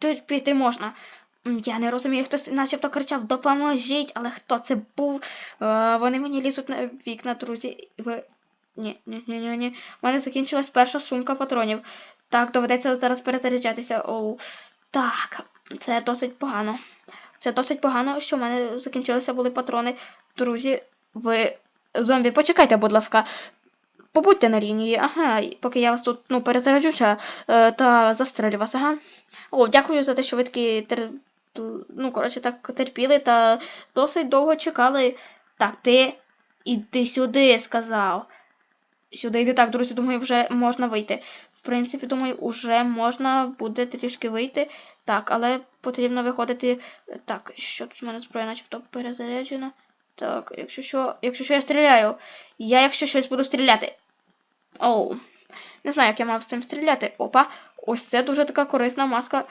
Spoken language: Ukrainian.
терпіти можна. Я не розумію, хтось начебто кричав Допоможіть, але хто це був? Е, вони мені лізуть на вікна, друзі. Ви. Ні, ні, ні, ні, ні. У мене закінчилась перша сумка патронів. Так, доведеться зараз перезаряджатися. Оу. Так, це досить погано. Це досить погано, що в мене закінчилися були патрони. Друзі, ви. Зомбі, почекайте, будь ласка. Побудьте на лінії, ага, поки я вас тут ну, перезаряджуся е, та застрелю вас, ага. О, дякую за те, що ви такі тер... ну, коротше, так терпіли та досить довго чекали. Так, ти іди сюди, сказав. Сюди йди так, друзі, думаю, вже можна вийти. В принципі, думаю, уже можна буде трішки вийти. Так, але потрібно виходити. Так, що тут в мене зброя, начебто перезаряджена. Так, якщо що, якщо що я стріляю. Я, якщо щось буду стріляти. Оу. Не знаю, як я мав з цим стріляти. Опа. Ось це дуже така корисна маска.